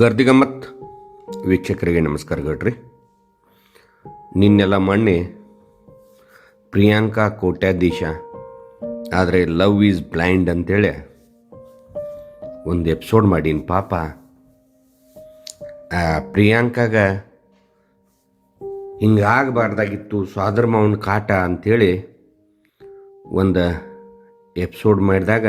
ಗರ್ದಿ ಗಮ್ಮತ್ ವೀಕ್ಷಕರಿಗೆ ನಮಸ್ಕಾರ ಗಡ್ರಿ. ನಿನ್ನೆಲ್ಲ ಮೊನ್ನೆ ಪ್ರಿಯಾಂಕಾ ಕೋಟ್ಯಾಧೀಶ, ಆದರೆ ಲವ್ ಈಸ್ ಬ್ಲೈಂಡ್ ಅಂತೇಳಿ ಒಂದು ಎಪಿಸೋಡ್ ಮಾಡೀನಿ ಪಾಪ. ಪ್ರಿಯಾಂಕಾಗ ಹಿಂಗಾಗಬಾರ್ದಾಗಿತ್ತು ಸ್ವಾದರ್ಮವನ ಕಾಟ ಅಂಥೇಳಿ ಒಂದು ಎಪಿಸೋಡ್ ಮಾಡಿದಾಗ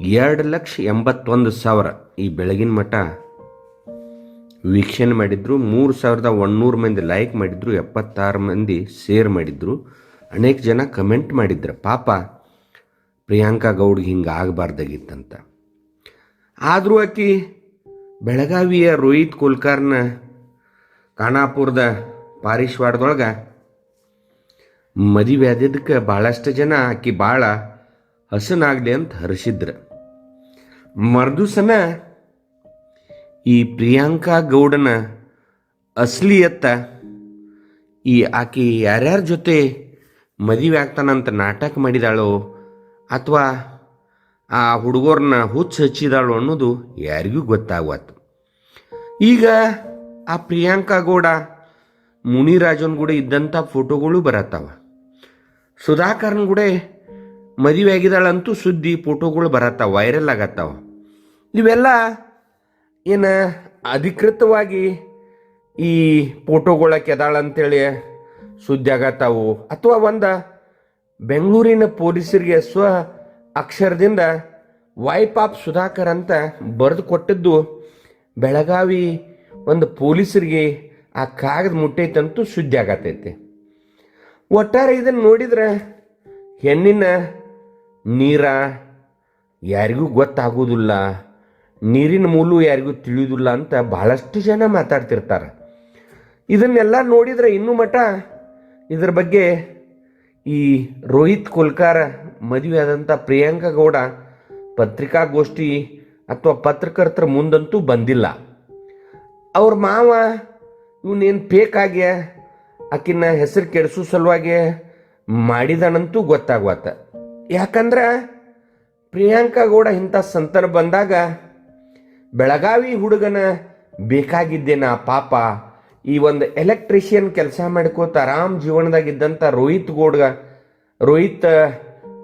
ಎರಡು ಲಕ್ಷ ಎಂಬತ್ತೊಂದು ಸಾವಿರ. ಈ ಬೆಳಗಿನ ಮಠ ವೀಕ್ಷಣೆ ಮಾಡಿದ್ರು. ಮೂರು ಸಾವಿರದ ಒಂದೂರು ಮಂದಿ ಲೈಕ್ ಮಾಡಿದ್ರು. ಎಪ್ಪತ್ತಾರು ಮಂದಿ ಶೇರ್ ಮಾಡಿದ್ರು. ಅನೇಕ ಜನ ಕಮೆಂಟ್ ಮಾಡಿದ್ರು. ಪಾಪ ಪ್ರಿಯಾಂಕಾ ಗೌಡ್ಗೆ ಹಿಂಗೆ ಆಗಬಾರ್ದಾಗಿತ್ತಂತ. ಆದರೂ ಆಕಿ ಬೆಳಗಾವಿಯ ರೋಹಿತ್ ಕುಲ್ಕರ್ನ ಖಾನಾಪುರದ ಪಾರಿಶ್ವಾಡದೊಳಗೆ ಮದುವೆ ಆದಿದ್ದಕ್ಕೆ ಭಾಳಷ್ಟು ಜನ ಆಕಿ ಭಾಳ ಹಸನಾಗಲಿ ಅಂತ ಹರಿಸಿದ್ರು. ಮರ್ದುಸನ ಈ ಪ್ರಿಯಾಂಕಾ ಗೌಡನ ಅಸಲಿಯತ್ತ ಈ ಆಕೆ ಯಾರ್ಯಾರ ಜೊತೆ ಮದುವೆ ಆಗ್ತಾನಂತ ನಾಟಕ ಮಾಡಿದಾಳೋ ಅಥವಾ ಆ ಹುಡುಗರನ್ನ ಹುಚ್ಚು ಹಚ್ಚಿದಾಳು ಅನ್ನೋದು ಯಾರಿಗೂ ಗೊತ್ತಾಗುವತ್ತು ಈಗ ಆ ಪ್ರಿಯಾಂಕಾ ಗೌಡ ಮುನಿರಾಜನ್ ಕೂಡ ಇದ್ದಂಥ ಫೋಟೋಗಳು ಬರತ್ತವ. ಸುಧಾಕರ್ನ ಕೂಡ ಮದುವೆ ಆಗಿದ್ದಾಳಂತೂ ಸುದ್ದಿ ಫೋಟೋಗಳು ಬರತ್ತಾವ ವೈರಲ್ ಆಗತ್ತಾವ. ಇವೆಲ್ಲ ಏನು ಅಧಿಕೃತವಾಗಿ ಈ ಫೋಟೋಗಳ ಕೆದಾಳಂತೇಳಿ ಸುದ್ದಿ ಆಗತ್ತಾವು? ಅಥವಾ ಒಂದು ಬೆಂಗಳೂರಿನ ಪೊಲೀಸರಿಗೆ ಸ್ವ ಅಕ್ಷರದಿಂದ ವೈಪ್ ಆಫ್ ಸುಧಾಕರ್ ಅಂತ ಬರೆದು ಕೊಟ್ಟಿದ್ದು, ಬೆಳಗಾವಿ ಒಂದು ಪೊಲೀಸರಿಗೆ ಆ ಕಾಗದ ಮುಟ್ಟೈತಂತೂ ಸುದ್ದಿ ಆಗತ್ತೈತಿ. ಒಟ್ಟಾರೆ ಇದನ್ನು ನೋಡಿದ್ರೆ ಹೆಣ್ಣಿನ ನೀರ ಯಾರಿಗೂ ಗೊತ್ತಾಗೋದಿಲ್ಲ, ನೀರಿನ ಮೂಲ ಯಾರಿಗೂ ತಿಳಿಯೋದಿಲ್ಲ ಅಂತ ಬಹಳಷ್ಟು ಜನ ಮಾತಾಡ್ತಿರ್ತಾರೆ. ಇದನ್ನೆಲ್ಲ ನೋಡಿದ್ರೆ ಇನ್ನೂ ಮಠ, ಇದರ ಬಗ್ಗೆ ಈ ರೋಹಿತ್ ಕುಲ್ಕಾರ, ಮದುವೆ ಆದಂಥ ಪ್ರಿಯಾಂಕಾ ಗೌಡ ಪತ್ರಿಕಾಗೋಷ್ಠಿ ಅಥವಾ ಪತ್ರಕರ್ತರ ಮುಂದಂತೂ ಬಂದಿಲ್ಲ. ಅವ್ರ ಮಾವ ಇವನೇನು ಫೇಕ್ ಆಗ್ಯ? ಆಕಿನ ಹೆಸರು ಕೆಡಿಸೋ ಸಲುವಾಗಿ ಮಾಡಿದಾನಂತೂ ಗೊತ್ತಾಗ್ವತ್ತ ಯಾಕಂದ್ರೆ ಪ್ರಿಯಾಂಕಾ ಗೌಡ ಇಂಥ ಸಂದರ್ಭ ಬಂದಾಗ ಬೆಳಗಾವಿ ಹುಡುಗನ ಬೇಕಾಗಿದ್ದೇನ ಪಾಪ. ಈ ಒಂದು ಎಲೆಕ್ಟ್ರಿಷಿಯನ್ ಕೆಲಸ ಮಾಡ್ಕೋತ ಆರಾಮ್ ಜೀವನದಾಗಿದ್ದಂಥ ರೋಹಿತ್ ಗೌಡ್ಗ, ರೋಹಿತ್,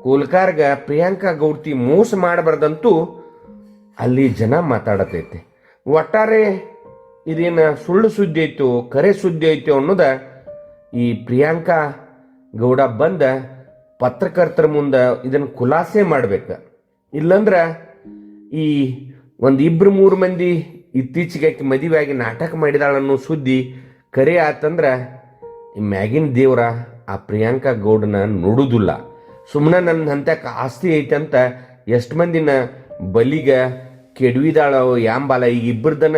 ಕೋಲ್ಕಾರ್ಗ ಪ್ರಿಯಾಂಕಾ ಗೌಡ್ತಿ ಮೋಸ ಮಾಡಬಾರ್ದಂತೂ ಅಲ್ಲಿ ಜನ ಮಾತಾಡತೈತೆ. ಒಟ್ಟಾರೆ ಇದೇನು ಸುಳ್ಳು ಸುದ್ದಿ ಐತೋ ಕರೆ ಸುದ್ದಿ ಐತೋ ಅನ್ನೋದ ಈ ಪ್ರಿಯಾಂಕಾ ಗೌಡ ಬಂದ ಪತ್ರಕರ್ತರ ಮುಂದೆ ಇದನ್ನು ಖುಲಾಸೆ ಮಾಡ್ಬೇಕು. ಇಲ್ಲಂದ್ರೆ ಈ ಒಂದು ಇಬ್ಬರು ಮೂರು ಮಂದಿ ಇತ್ತೀಚೆಗೆ ಆಕಿ ಮದುವೆಯಾಗಿ ನಾಟಕ ಮಾಡಿದಾಳನ್ನೋ ಸುದ್ದಿ ಕರೆ ಆತಂದ್ರೆ ಈ ಮ್ಯಾಗಿನ ದೇವ್ರ ಆ ಪ್ರಿಯಾಂಕಾ ಗೌಡನ ನೋಡುವುದಿಲ್ಲ ಸುಮ್ಮನೆ ನನ್ನ ಹಂತಕ್ಕೆ ಆಸ್ತಿ ಐತೆ ಅಂತ ಎಷ್ಟು ಮಂದಿನ ಬಲಿಗ ಕೆಡವಿದಾಳೋ ಯಾಂಬಾಲ ಈಗ ಇಬ್ಬರದನ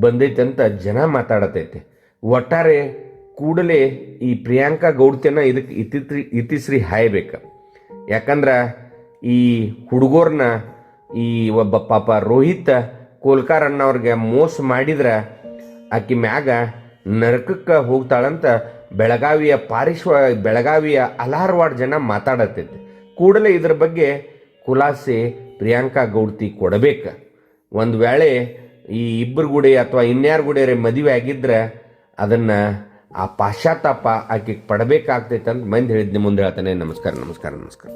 ಬಂದೈತೆ ಅಂತ ಜನ ಮಾತಾಡತೈತೆ. ಒಟ್ಟಾರೆ ಕೂಡಲೇ ಈ ಪ್ರಿಯಾಂಕಾ ಗೌಡ್ತೆನ ಇದಕ್ಕೆ ಇತಿತ್ರಿ ಇತಿಶ್ರೀ ಹಾಯ್ಬೇಕು. ಯಾಕಂದ್ರೆ ಈ ಹುಡುಗರ್ನ ಈ ಒಬ್ಬ ಪಾಪ ರೋಹಿತ್ ಕೋಲ್ಕಾರ್ ಅನ್ನೋರ್ಗೆ ಮೋಸ ಮಾಡಿದ್ರೆ ಆಕೆ ಮ್ಯಾಗ ನರಕಕ್ಕೆ ಹೋಗ್ತಾಳಂತ ಬೆಳಗಾವಿಯ ಪಾರಿಶ್ವ ಬೆಳಗಾವಿಯ ಅಲಾರ್ವಾಡ್ ಜನ ಮಾತಾಡತೈತಿ ಕೂಡಲೇ ಇದ್ರ ಬಗ್ಗೆ ಖುಲಾಸೆ ಪ್ರಿಯಾಂಕಾ ಗೌಡ್ತಿ ಕೊಡಬೇಕು. ಒಂದು ವೇಳೆ ಈ ಇಬ್ಬರು ಗುಡಿ ಅಥವಾ ಇನ್ಯಾರ ಗುಡಿಯರೇ ಮದುವೆ ಆಗಿದ್ರೆ ಅದನ್ನು ಆ ಪಾಶ್ಚಾತ್ತಾಪ ಆಕೆ ಪಡಬೇಕಾಗ್ತೈತೆ ಅಂತ ಮಂದಿ ಹೇಳಿದ್ದೆ ಮುಂದೆ ಹೇಳ್ತಾನೆ ನಮಸ್ಕಾರ ನಮಸ್ಕಾರ ನಮಸ್ಕಾರ.